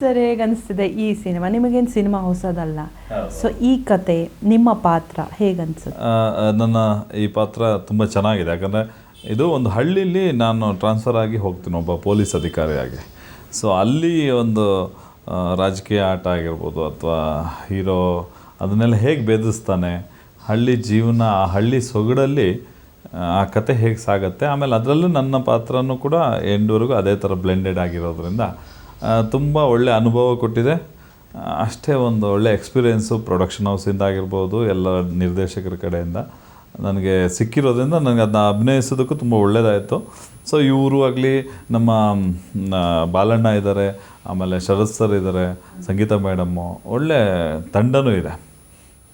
Sir ಹೇಗನ್ನಿಸ್ತಿದೆ ಈ cinema? ನಿಮಗೇನು cinema ಹೊಸದಲ್ಲ. So ಈ ಕತೆ ನಿಮ್ಮ ಪಾತ್ರ ಹೇಗನ್ಸುತ್ತೆ ನನ್ನ ಈ ಪಾತ್ರ ತುಂಬ ಚೆನ್ನಾಗಿದೆ. ಯಾಕಂದರೆ ಇದು ಒಂದು ಹಳ್ಳಿಲಿ ನಾನು ಟ್ರಾನ್ಸ್ಫರ್ ಆಗಿ ಹೋಗ್ತೀನಿ ಒಬ್ಬ ಪೊಲೀಸ್ ಅಧಿಕಾರಿಯಾಗಿ. ಸೊ ಅಲ್ಲಿ ಒಂದು ರಾಜಕೀಯ ಆಟ ಆಗಿರ್ಬೋದು ಅಥವಾ ಹೀರೋ ಅದನ್ನೆಲ್ಲ ಹೇಗೆ ಭೇದಿಸ್ತಾನೆ ಹಳ್ಳಿ ಜೀವನ ಆ ಹಳ್ಳಿ ಸೊಗಡಲ್ಲಿ ಆ, ಆ ಕತೆ ಹೇಗೆ ಸಾಗತ್ತೆ ಆಮೇಲೆ ಅದರಲ್ಲೂ ನನ್ನ ಪಾತ್ರನೂ ಕೂಡ ಎಂಡ್ವರೆಗೂ ಅದೇ ಥರ ಬ್ಲೆಂಡೆಡ್ ಆಗಿರೋದ್ರಿಂದ ತುಂಬ ಒಳ್ಳೆ ಅನುಭವ ಕೊಟ್ಟಿದೆ. ಅಷ್ಟೇ ಒಂದು ಒಳ್ಳೆ ಎಕ್ಸ್ಪೀರಿಯೆನ್ಸು ಪ್ರೊಡಕ್ಷನ್ ಹೌಸಿಂದ ಆಗಿರ್ಬೋದು ಎಲ್ಲ ನಿರ್ದೇಶಕರ ಕಡೆಯಿಂದ. ನನಗೆ ಸಿಕ್ಕಿರೋದ್ರಿಂದ ನನಗೆ ಅದನ್ನ ಅಭಿನಯಿಸೋದಕ್ಕೂ ತುಂಬ ಒಳ್ಳೆಯದಾಯಿತು ಸೊ ಇವರು ಆಗಲಿ ನಮ್ಮ ಬಾಲಣ್ಣ ಇದ್ದಾರೆ ಆಮೇಲೆ ಶರತ್ ಸರ್ ಇದ್ದಾರೆ ಸಂಗೀತ ಮೇಡಮ್ಮು ಒಳ್ಳೆ ತಂಡನೂ ಇದೆ.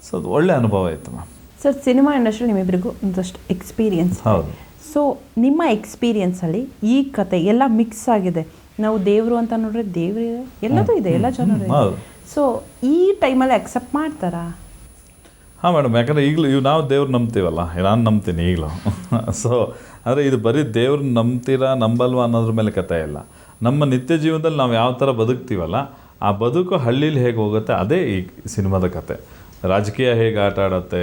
ಸೊ ಅದು ಒಳ್ಳೆ ಅನುಭವ ಆಯಿತು ಮ್ಯಾಮ್. ಸರ್ ಸಿನಿಮಾ ಇಂಡಸ್ಟ್ರಿ ನಿಮ್ಮಿಬ್ಬರಿಗೂ ಒಂದಷ್ಟು ಎಕ್ಸ್ಪೀರಿಯನ್ಸ್ ಹೌದು. ಸೊ ನಿಮ್ಮ ಎಕ್ಸ್ಪೀರಿಯನ್ಸಲ್ಲಿ ಈ ಕತೆ ಎಲ್ಲ ಮಿಕ್ಸ್ ಆಗಿದೆ. ನಾವು ದೇವರು ಅಂತ ನೋಡ್ರೆ ದೇವ್ರು ಇದೆ ಎಲ್ಲದೂ ಇದೆ ಎಲ್ಲ ಜನರು ಹೌದು. ಸೊ ಈ ಟೈಮಲ್ಲಿ ಅಕ್ಸೆಪ್ಟ್ ಮಾಡ್ತಾರಾ? ಹಾಂ ಮೇಡಮ್ ಯಾಕಂದರೆ ಈಗಲೂ ಇವು ನಾವು ದೇವ್ರು ನಂಬ್ತೀವಲ್ಲ ನಾನು ನಂಬ್ತೀನಿ ಈಗಲೂ. ಸೊ ಆದರೆ ಇದು ಬರೀ ದೇವ್ರು ನಂಬ್ತೀರಾ ನಂಬಲ್ವಾ ಅನ್ನೋದ್ರ ಮೇಲೆ ಕಥೆ ಇಲ್ಲ. ನಮ್ಮ ನಿತ್ಯ ಜೀವನದಲ್ಲಿ ನಾವು ಯಾವ ಥರ ಬದುಕ್ತೀವಲ್ಲ ಆ ಬದುಕು ಹಳ್ಳೀಲಿ ಹೇಗೆ ಹೋಗುತ್ತೆ ಅದೇ ಈ ಸಿನಿಮಾದ ಕತೆ ರಾಜಕೀಯ ಹೇಗೆ ಆಟ ಆಡುತ್ತೆ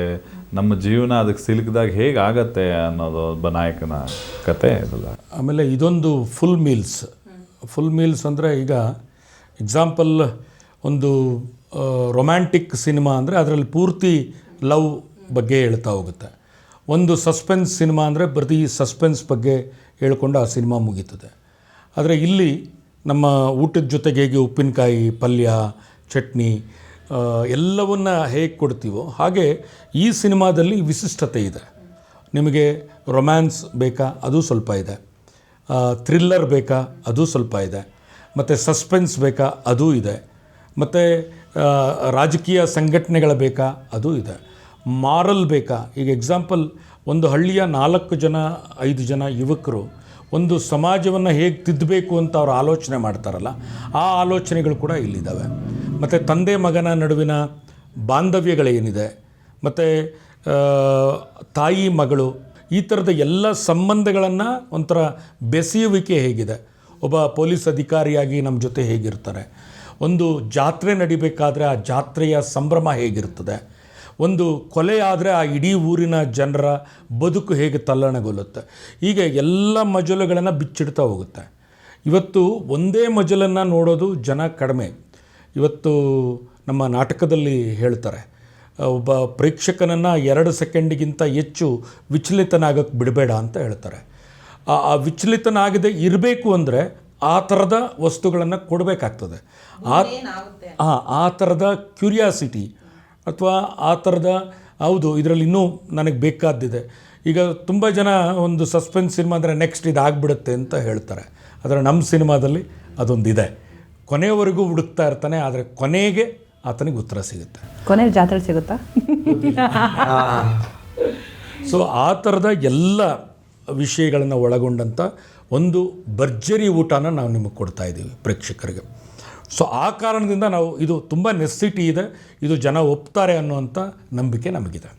ನಮ್ಮ ಜೀವನ ಅದಕ್ಕೆ ಸಿಲುಕಿದಾಗ ಹೇಗೆ ಆಗತ್ತೆ ಅನ್ನೋದು ಒಬ್ಬ ನಾಯಕನ ಕತೆ ಇದಲ್ಲ. ಆಮೇಲೆ ಇದೊಂದು ಫುಲ್ ಮೀಲ್ಸ್ ಫುಲ್ ಮೀಲ್ಸ್ ಅಂದರೆ ಈಗ ಎಕ್ಸಾಂಪಲ್ ಒಂದು ರೊಮ್ಯಾಂಟಿಕ್ ಸಿನಿಮಾ ಅಂದರೆ ಅದರಲ್ಲಿ ಪೂರ್ತಿ ಲವ್ ಬಗ್ಗೆ ಹೇಳ್ತಾ ಹೋಗುತ್ತೆ. ಒಂದು ಸಸ್ಪೆನ್ಸ್ ಸಿನಿಮಾ ಅಂದರೆ ಪ್ರತಿ ಸಸ್ಪೆನ್ಸ್ ಬಗ್ಗೆ ಹೇಳ್ಕೊಂಡು ಆ ಸಿನಿಮಾ ಮುಗೀತದೆ. ಆದರೆ ಇಲ್ಲಿ ನಮ್ಮ ಊಟದ ಜೊತೆಗೆ ಹೇಗೆ ಉಪ್ಪಿನಕಾಯಿ, ಪಲ್ಯ, ಚಟ್ನಿ ಎಲ್ಲವನ್ನ ಹೇಗೆ ಕೊಡ್ತೀವೋ ಹಾಗೆ ಈ ಸಿನಿಮಾದಲ್ಲಿ ವಿಶಿಷ್ಟತೆ ಇದೆ. ನಿಮಗೆ ರೊಮ್ಯಾನ್ಸ್ ಬೇಕಾ? ಅದು ಸ್ವಲ್ಪ ಇದೆ. ಥ್ರಿಲ್ಲರ್ ಬೇಕಾ? ಅದು ಸ್ವಲ್ಪ ಇದೆ. ಮತ್ತು ಸಸ್ಪೆನ್ಸ್ ಬೇಕಾ? ಅದೂ ಇದೆ. ಮತ್ತು ರಾಜಕೀಯ ಸಂಘಟನೆಗಳ ಬೇಕಾ? ಅದು ಇದೆ. ಮಾರಲ್ ಬೇಕಾ? ಈಗ ಎಕ್ಸಾಂಪಲ್ ಒಂದು ಹಳ್ಳಿಯ ನಾಲ್ಕು ಜನ, ಐದು ಜನ ಯುವಕರು ಒಂದು ಸಮಾಜವನ್ನು ಹೇಗೆ ತಿದ್ದಬೇಕು ಅಂತ ಅವರು ಆಲೋಚನೆ ಮಾಡ್ತಾರಲ್ಲ, ಆ ಆಲೋಚನೆಗಳು ಕೂಡ ಇಲ್ಲಿದ್ದಾವೆ ಮತ್ತು ತಂದೆ ಮಗನ ನಡುವಿನ ಬಾಂಧವ್ಯಗಳೇನಿದೆ? ಮತ್ತು ತಾಯಿ ಮಗಳು ಈ ಥರದ ಎಲ್ಲ ಸಂಬಂಧಗಳನ್ನು ಒಂಥರ ಬೆಸೆಯುವಿಕೆ ಹೇಗಿದೆ. ಒಬ್ಬ ಪೊಲೀಸ್ ಅಧಿಕಾರಿಯಾಗಿ ನಮ್ಮ ಜೊತೆ ಹೇಗಿರ್ತಾರೆ? ಒಂದು ಜಾತ್ರೆ ನಡಿಬೇಕಾದ್ರೆ ಆ ಜಾತ್ರೆಯ ಸಂಭ್ರಮ ಹೇಗಿರ್ತದೆ? ಒಂದು ಕೊಲೆ ಆದರೆ ಆ ಇಡೀ ಊರಿನ ಜನರ ಬದುಕು ಹೇಗೆ ತಲ್ಲಣಗೊಳ್ಳುತ್ತೆ? ಹೀಗೆ ಎಲ್ಲ ಮಜಲುಗಳನ್ನು ಬಿಚ್ಚಿಡ್ತಾ ಹೋಗುತ್ತೆ. ಇವತ್ತು ಒಂದೇ ಮಜಲನ್ನು ನೋಡೋದು ಜನ ಕಡಿಮೆ. ಇವತ್ತು ನಮ್ಮ ನಾಟಕದಲ್ಲಿ ಹೇಳ್ತಾರೆ ಒಬ್ಬ ಪ್ರೇಕ್ಷಕನನ್ನು ಎರಡು ಸೆಕೆಂಡಿಗಿಂತ ಹೆಚ್ಚು ವಿಚಲಿತನಾಗಕ್ಕೆ ಬಿಡಬೇಡ ಅಂತ ಹೇಳ್ತಾರೆ. ಆ ವಿಚಲಿತನಾಗದೆ ಇರಬೇಕು ಅಂದರೆ ಆ ಥರದ ವಸ್ತುಗಳನ್ನು ಕೊಡಬೇಕಾಗ್ತದೆ. ಆ ಹಾಂ ಆ ಥರದ ಕ್ಯೂರಿಯಾಸಿಟಿ ಅಥವಾ ಆ ಥರದ ಹೌದು ಇದರಲ್ಲಿ ಇನ್ನೂ ನನಗೆ ಬೇಕಾದ್ದಿದೆ. ಈಗ ತುಂಬ ಜನ ಒಂದು ಸಸ್ಪೆನ್ಸ್ ಸಿನಿಮಾ ಅಂದರೆ ನೆಕ್ಸ್ಟ್ ಇದು ಆಗಿಬಿಡುತ್ತೆ ಅಂತ ಹೇಳ್ತಾರೆ. ಆದರೆ ನಮ್ಮ ಸಿನಿಮಾದಲ್ಲಿ ಅದೊಂದಿದೆ. ಕೊನೆಯವರೆಗೂ ಹುಡುಕ್ತಾ ಇರ್ತಾನೆ ಆದರೆ ಕೊನೆಗೆ ಆತನಿಗೆ ಉತ್ತರ ಸಿಗುತ್ತೆ. ಕೊನೆಯಲ್ಲಿ ಜಾತ್ರೆ ಸಿಗುತ್ತಾ? ಸೊ ಆ ಥರದ ಎಲ್ಲ ವಿಷಯಗಳನ್ನು ಒಳಗೊಂಡಂಥ ಒಂದು ಭರ್ಜರಿ ಊಟನ ನಾವು ನಿಮಗೆ ಕೊಡ್ತಾ ಇದ್ದೀವಿ ಪ್ರೇಕ್ಷಕರಿಗೆ. ಸೊ ಆ ಕಾರಣದಿಂದ ನಾವು ಇದು ತುಂಬ ನೆಸ್ಸಿಟಿ ಇದೆ ಇದು ಜನ ಒಪ್ತಾರೆ ಅನ್ನುವಂಥ ನಂಬಿಕೆ ನಮಗಿದೆ.